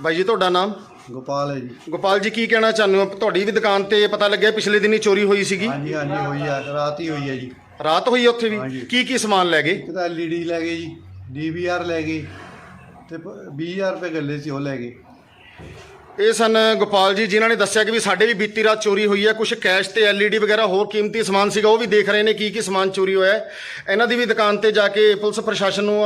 ਬਾਈ ਜੀ ਤੁਹਾਡਾ ਨਾਮ? ਗੋਪਾਲ ਹੈ ਜੀ। ਗੋਪਾਲ ਜੀ ਕੀ ਕਹਿਣਾ ਚਾਹੁੰਦੇ ਹੋ? ਤੁਹਾਡੀ ਵੀ ਦੁਕਾਨ ਤੇ ਪਤਾ ਲੱਗਿਆ ਪਿਛਲੇ ਦਿਨੀ ਚੋਰੀ ਹੋਈ ਸੀਗੀ? ਹਾਂਜੀ ਹਾਂਜੀ ਹੋਈ ਆ ਰਾਤ ਹੀ ਹੋਈ ਹੈ ਜੀ। ਰਾਤ ਹੋਈ ਹੈ ਉੱਥੇ ਵੀ? ਹਾਂਜੀ। ਕੀ ਕੀ ਸਮਾਨ ਲੈ ਗਏ? ਇੱਕ ਤਾਂ ਐਲਈਡੀ ਲੈ ਗਏ ਜੀ ਡੀਵੀਆਰ ਲੈ ਗਏ ਤੇ ਪ- 20000 ਰੁਪਏ ਗੱਲੇ ਸੀ ਉਹ ਲੈ ਗਏ। ਇਹ ਸਨ ਗੋਪਾਲ ਜੀ, ਜਿਨ੍ਹਾਂ ਨੇ ਦੱਸਿਆ ਕਿ ਵੀ ਸਾਡੇ ਵੀ ਬੀਤੀ ਰਾਤ ਚੋਰੀ ਹੋਈ ਹੈ। ਕੁਝ ਕੈਸ਼ ਤੇ ਐਲਈਡੀ ਵਗੈਰਾ ਹੋਰ ਕੀਮਤੀ ਸਮਾਨ ਸੀਗਾ, ਉਹ ਵੀ ਦੇਖ ਰਹੇ ਨੇ ਕੀ ਕੀ ਸਮਾਨ ਚੋਰੀ ਹੋਇਆ ਹੈ। ਇਹਨਾਂ ਦੀ ਵੀ ਦੁਕਾਨ ਤੇ ਜਾ ਕੇ ਪੁਲਿਸ ਪ੍ਰਸ਼ਾਸਨ ਨੂੰ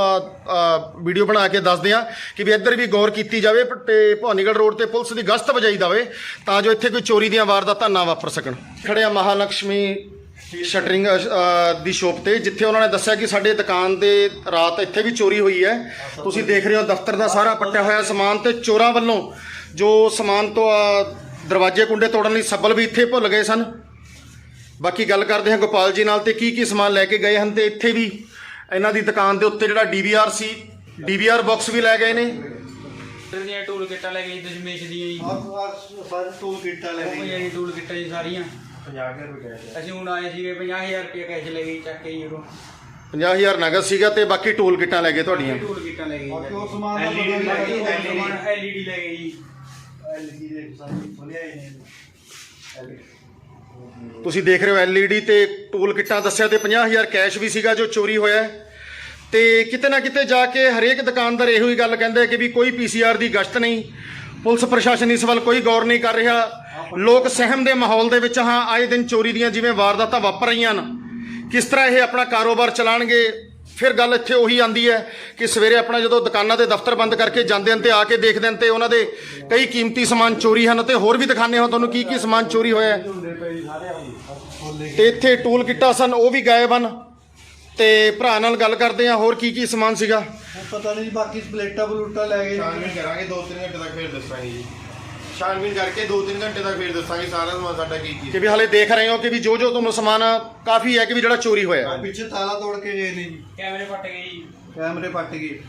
ਵੀਡੀਓ ਬਣਾ ਕੇ ਦੱਸਦੇ ਆ ਕਿ ਵੀ ਇੱਧਰ ਵੀ ਗੌਰ ਕੀਤੀ ਜਾਵੇ ਪ- ਤੇ ਭਵਾਨੀਗੜ੍ਹ ਰੋਡ ਤੇ ਪੁਲਿਸ ਦੀ ਗਸ਼ਤ ਵਜਾਈ ਜਾਵੇ ਤਾਂ ਜੋ ਇੱਥੇ ਕੋਈ ਚੋਰੀ ਦੀਆਂ ਵਾਰਦਾਤਾਂ ਨਾ ਵਾਪਰ ਸਕਣ। ਖੜੇ ਆ ਮਹਾਲక్ష్ਮੀ ਸ਼ਟਰਿੰਗ ਦੀ ਸ਼ੋਪ ਤੇ ਜਿੱਥੇ ਉਹਨਾਂ ਨੇ ਦੱਸਿਆ ਕਿ ਸਾਡੇ ਦੁਕਾਨ ਦੇ ਰਾਤ ਇੱਥੇ ਵੀ ਚੋਰੀ ਹੋਈ ਹੈ। ਤੁਸੀਂ ਦੇਖ ਰਹੇ ਹੋ ਦਫ਼ਤਰ ਦਾ ਸਾਰਾ ਪੱਟਿਆ ਹੋਇਆ ਸਮਾਨ ਤੇ ਚੋਰਾਂ ਵੱਲੋਂ ਜੋ ਸਮਾਨ ਤੋਂ ਦਰਵਾਜ਼ੇ ਕੁੰਡੇ ਤੋੜਨ ਲਈ ਸੱਬਲ ਵੀ ਇੱਥੇ ਭੁੱਲ ਗਏ ਸਨ। ਬਾਕੀ ਗੱਲ ਕਰਦੇ ਹਾਂ ਗੋਪਾਲ ਜੀ ਨਾਲ ਤੇ ਕੀ ਕੀ ਸਮਾਨ ਲੈ ਕੇ ਗਏ ਹਨ ਤੇ ਇੱਥੇ ਵੀ ਇਹਨਾਂ ਦੀ ਦੁਕਾਨ ਦੇ ਉੱਤੇ ਜਿਹੜਾ ਡੀਵੀਆਰ ਸੀ ਡੀਵੀਆਰ ਬਾਕਸ ਵੀ ਲੈ ਗਏ ਨੇ। ਦੀਆਂ ਟੂਲ ਕਿੱਟਾਂ ਲੈ ਗਈ ਦਸ਼ਮੇਸ਼ ਦੀਆਂ ਜੀ ਸਾਰੇ ਟੂਲ ਕਿੱਟਾਂ ਲੈ ਗਏ ਟੂਲ ਕਿੱਟਾਂ ਜੀ ਸਾਰੀਆਂ। 50 ਰੁਪਏ ਅਸੀਂ ਹੁਣ ਆਏ ਸੀਗੇ 50000 ਰੁਪਏ ਕੈਸ਼ ਲੈ ਗਈ ਚੱਕ ਕੇ 50000 ਨਗਦ ਸੀਗਾ ਤੇ ਬਾਕੀ ਟੂਲ ਕਿੱਟਾਂ ਲੈ ਗਏ ਤੁਹਾਡੀਆਂ। ਟੂਲ ਕਿੱਟਾਂ ਲੈ ਗਈ ਬਾਕੀ ਉਹ ਸਮਾਨ ਦਾ LED ਪਤਾ ਲੈ ਗਈ ਨਹੀਂ ਸਮਾਨ ਐਲਈਡੀ ਲੈ ਗਈ ਜੀ। ਐਲਈਡੀ ਦੇ ਸਾਨੂੰ ਖੋਲਿਆ ਹੀ ਨਹੀਂ ਤੁਸੀਂ ਦੇਖ ਰਹੇ ਹੋ ਐਲਈਡੀ ਤੇ ਟੂਲ ਕਿੱਟਾਂ ਦੱਸਿਆ ਤੇ 50000 ਕੈਸ਼ ਵੀ ਸੀਗਾ ਜੋ ਚੋਰੀ ਹੋਇਆ। ਤੇ ਕਿਤੇ ਨਾ ਕਿਤੇ ਜਾ ਕੇ ਹਰੇਕ ਦੁਕਾਨਦਾਰ ਇਹੋ ਹੀ ਗੱਲ ਕਹਿੰਦੇ ਕਿ ਵੀ ਕੋਈ ਪੀਸੀਆਰ ਦੀ ਗਸ਼ਤ ਨਹੀਂ। ਪੁਲਿਸ ਪ੍ਰਸ਼ਾਸਨ ਇਸ ਵੱਲ ਕੋਈ ਗੌਰ ਨਹੀਂ ਕਰ ਰਿਹਾ। ਲੋਕ ਸਹਿਮ ਦੇ ਮਾਹੌਲ ਦੇ ਵਿੱਚ ਹਾਂ ਆਏ ਦਿਨ ਚੋਰੀ ਦੀਆਂ ਜਿਵੇਂ ਵਾਰਦਾਤਾਂ ਵਾਪਰ ਰਹੀਆਂ ਨੇ ਕਿਸ ਤਰ੍ਹਾਂ ਇਹ ਆਪਣਾ ਕਾਰੋਬਾਰ ਚਲਾਣਗੇ? ਫਿਰ ਗੱਲ ਇੱਥੇ ਉਹੀ ਆਂਦੀ ਹੈ ਕਿ ਸਵੇਰੇ ਆਪਣਾ ਜਦੋਂ ਦੁਕਾਨਾਂ ਦੇ ਦਫ਼ਤਰ ਬੰਦ ਕਰਕੇ ਜਾਂਦੇ ਹਨ ਤੇ ਆ ਕੇ ਦੇਖਦੇ ਹਨ ਤੇ ਉਹਨਾਂ ਦੇ ਕਈ ਕੀਮਤੀ ਸਮਾਨ ਚੋਰੀ ਹਨ ਤੇ ਹੋਰ ਵੀ ਦਿਖਾਣੇ ਹਾਂ ਤੁਹਾਨੂੰ ਕੀ ਕੀ ਸਮਾਨ ਚੋਰੀ ਹੋਇਆ ਹੈ। ਤੇ ਇੱਥੇ ਟੂਲ ਕਿੱਟਾਂ ਸਨ ਉਹ ਵੀ ਗਾਇਬ ਹਨ। ਤੇ ਭਰਾ ਨਾਲ ਗੱਲ ਕਰਦੇ ਆ ਹੋਰ ਕੀ ਕੀ ਸਮਾਨ ਸੀਗਾ? ਪਤਾ ਨਹੀਂ ਬਾਕੀ ਪਲੇਟਾਂ ਬਲੂਟਾਂ ਲੈ ਗਏ ਕਰਾਂਗੇ 2-3 ਘੰਟੇ ਤੱਕ ਫਿਰ ਦੱਸਾਂਗੇ ਜੀ। ਛਾਨਬੀਨ ਕਰਕੇ 2-3 ਘੰਟੇ ਤੱਕ ਫਿਰ ਦੱਸਾਂਗੇ ਸਾਰਾ ਸਮਾਨ ਸਾਡਾ ਕੀ ਕੀ ਕਿ ਵੀ ਹਾਲੇ ਦੇਖ ਰਹੇ ਹੋ ਕਿ ਵੀ ਜੋ ਜੋ ਤੁਹਾਨੂੰ ਸਮਾਨ ਕਾਫੀ ਹੈ ਕਿ ਵੀ ਜਿਹੜਾ ਚੋਰੀ ਹੋਇਆ ਹੈ। ਪਿੱਛੇ ਤਾਲਾ ਤੋੜ ਕੇ ਗਏ ਨੇ ਜੀ। ਕੈਮਰੇ ਪੱਟ ਗਏ ਜੀ। ਕੈਮਰੇ ਪੱਟ ਗਏ।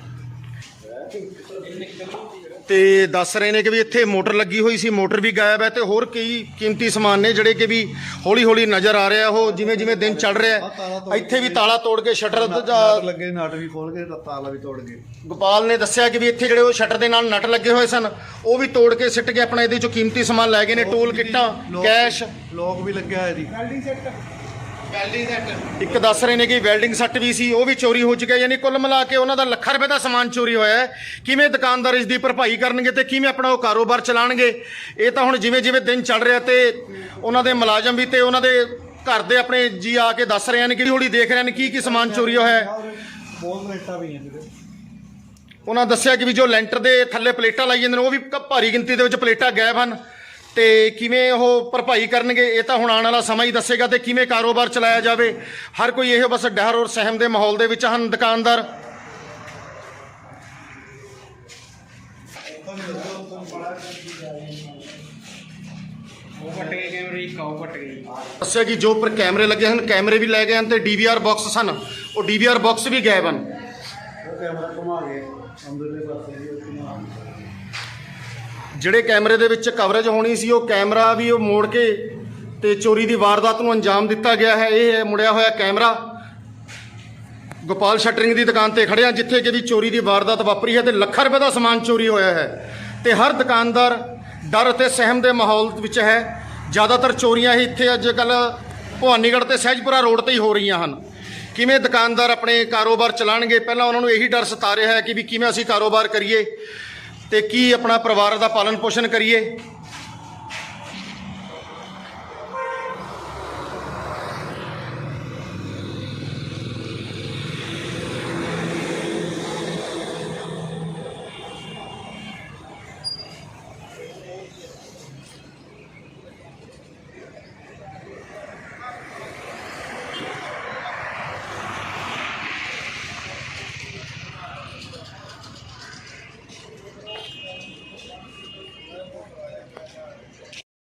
ਤੇ ਦੱਸ ਰਹੇ ਨੇ ਕਿ ਵੀ ਇੱਥੇ ਮੋਟਰ ਲੱਗੀ ਹੋਈ ਸੀ ਮੋਟਰ ਵੀ ਗਾਇਬ ਹੈ ਤੇ ਹੋਰ ਕਈ ਕੀਮਤੀ ਸਮਾਨ ਨੇ ਜਿਹੜੇ ਕਿ ਵੀ ਹੌਲੀ ਹੌਲੀ ਨਜ਼ਰ ਆ ਰਿਹਾ ਉਹ ਜਿਵੇਂ ਜਿਵੇਂ ਦਿਨ ਚੜ ਰਿਹਾ ਹੈ। ਇੱਥੇ ਵੀ ਤਾਲਾ ਤੋੜ ਕੇ ਸ਼ਟਰ ਨਟ ਲੱਗੇ ਨਟ ਵੀ ਖੋਲ ਕੇ ਤਾਲਾ ਵੀ ਤੋੜ ਗਏ। ਗੋਪਾਲ ਨੇ ਦੱਸਿਆ ਕਿ ਵੀ ਇੱਥੇ ਜਿਹੜੇ ਉਹ ਸ਼ਟਰ ਦੇ ਨਾਲ ਨਟ ਲੱਗੇ ਹੋਏ ਸਨ ਉਹ ਵੀ ਤੋੜ ਕੇ ਸਿੱਟ ਕੇ ਆਪਣਾ ਇਹਦੇ ਚੋਂ ਕੀਮਤੀ ਸਮਾਨ ਲੈ ਗਏ ਨੇ ਟੂਲ ਕਿੱਟਾਂ ਲੋਕ- ਕੈਸ਼। ਲੋਕ ਵੀ ਲੱਗਿਆ ਹੋਇਆ ਜੀ ਵੈਲਡਿੰਗ ਸੈੱਟ ਇੱਕ ਦੱਸ ਰਹੇ ਨੇ ਕਿ ਵੈਲਡਿੰਗ ਸੱਟ ਵੀ ਸੀ ਉਹ ਵੀ ਚੋਰੀ ਹੋ ਚੁੱਕਿਆ ਯਾਨੀ ਕੁੱਲ ਮਿਲਾ ਕੇ ਉਹਨਾਂ ਦਾ ਲੱਖਾਂ ਰੁਪਏ ਦਾ ਸਮਾਨ ਚੋਰੀ ਹੋਇਆ ਹੈ। ਕਿਵੇਂ ਦੁਕਾਨਦਾਰ ਇਸ ਦੀ ਭਰਪਾਈ ਕਰਨਗੇ ਤੇ ਕਿਵੇਂ ਆਪਣਾ ਉਹ ਕਾਰੋਬਾਰ ਚਲਾਣਗੇ ਇਹ ਤਾਂ ਹੁਣ ਜਿਵੇਂ ਜਿਵੇਂ ਦਿਨ ਚੱਲ ਰਿਹਾ ਤੇ ਉਹਨਾਂ ਦੇ ਮੁਲਾਜ਼ਮ ਵੀ ਤੇ ਉਹਨਾਂ ਦੇ ਘਰ ਦੇ ਆਪਣੇ ਜੀ ਆ ਕੇ ਦੱਸ ਰਹੇ ਨੇ ਕਿ ਹੌਲੀ ਦੇਖ ਰਹੇ ਨੇ ਕੀ ਕੀ ਸਮਾਨ ਚੋਰੀ ਹੋਇਆ ਹੈ। ਬਹੁਤ ਪਲੇਟਾਂ ਵੀ ਨੇ ਉਹਨਾਂ ਦੱਸਿਆ ਕਿ ਵੀ ਜੋ ਲੈਂਟਰ ਦੇ ਥੱਲੇ ਪਲੇਟਾਂ ਲਾਈ ਜਾਂਦੇ ਨੇ ਉਹ ਵੀ ਭਾਰੀ ਗਿਣਤੀ ਦੇ ਵਿੱਚ ਪਲੇਟਾਂ ਗਾਇਬ ਹਨ। ਤੇ ਕਿਵੇਂ ਉਹ ਭਰਪਾਈ ਕਰਨਗੇ, ਇਹ ਤਾਂ ਹੁਣ ਆਉਣ ਵਾਲਾ ਸਮਾਂ ਹੀ ਦੱਸੇਗਾ ਤੇ ਕਿਵੇਂ ਕਾਰੋਬਾਰ ਚਲਾਇਆ ਜਾਵੇ। ਹਰ ਕੋਈ ਇਹੋ ਬਸ ਡਰ ਔਰ ਸਹਿਮ ਦੇ ਮਾਹੌਲ ਦੇ ਵਿੱਚ ਹਨ, ਦੁਕਾਨਦਾਰ। ਦੱਸਿਆ ਕਿ ਜੋ ਉੱਪਰ ਕੈਮਰੇ ਲੱਗੇ ਹਨ, ਕੈਮਰੇ ਵੀ ਲੈ ਗਏ ਹਨ ਤੇ ਡੀਵੀਆਰ ਬਾਕਸ ਸਨ। ਉਹ ਡੀਵੀਆਰ ਬਾਕਸ ਵੀ ਗਾਇਬ ਹਨ। ਉਹ ਕੈਮਰਾ ਘੁਮਾ ਗਏ ਅੰਦਰਲੇ ਪਾਸੇ ਜੀ ਉਹ ਜਿਹੜੇ ਕੈਮਰੇ ਦੇ ਵਿੱਚ ਕਵਰੇਜ ਹੋਣੀ ਸੀ, ਉਹ ਕੈਮਰਾ ਵੀ ਉਹ ਮੋੜ ਕੇ ਤੇ ਚੋਰੀ ਦੀ ਵਾਰਦਾਤ ਨੂੰ ਅੰਜਾਮ ਦਿੱਤਾ ਗਿਆ ਹੈ। ਇਹ ਹੈ ਮੁੜਿਆ ਹੋਇਆ ਕੈਮਰਾ। ਗੋਪਾਲ ਸ਼ਟਰਿੰਗ ਦੀ ਦੁਕਾਨ ਤੇ ਖੜਿਆ, ਜਿੱਥੇ ਕਿ ਵੀ ਚੋਰੀ ਦੀ ਵਾਰਦਾਤ ਵਾਪਰੀ ਹੈ ਤੇ ਲੱਖਾਂ ਰੁਪਏ ਦਾ ਸਮਾਨ ਚੋਰੀ ਹੋਇਆ ਹੈ। ਤੇ ਹਰ ਦੁਕਾਨਦਾਰ ਡਰ ਅਤੇ ਸਹਿਮ ਦੇ ਮਾਹੌਲ ਵਿੱਚ ਹੈ। ਜ਼ਿਆਦਾਤਰ ਚੋਰੀਆਂ ਹੀ ਇੱਥੇ ਅੱਜ ਕੱਲ ਭਵਾਨੀਗੜ੍ਹ ਤੇ ਸਹਿਜਪੁਰਾ ਰੋਡ ਤੇ ਹੀ ਹੋ ਰਹੀਆਂ ਹਨ। ਕਿਵੇਂ ਦੁਕਾਨਦਾਰ ਆਪਣੇ ਕਾਰੋਬਾਰ ਚਲਾਣਗੇ? ਪਹਿਲਾਂ ਉਹਨਾਂ ਨੂੰ ਇਹੀ ਡਰ ਸਤਾ ਰਿਹਾ ਹੈ ਕਿ ਵੀ ਕਿਵੇਂ ਅਸੀਂ ਕਾਰੋਬਾਰ ਕਰੀਏ। ਤੇ ਕੀ ਆਪਣਾ ਪਰਿਵਾਰ ਦਾ ਪਾਲਣ ਪੋਸ਼ਣ ਕਰੀਏ?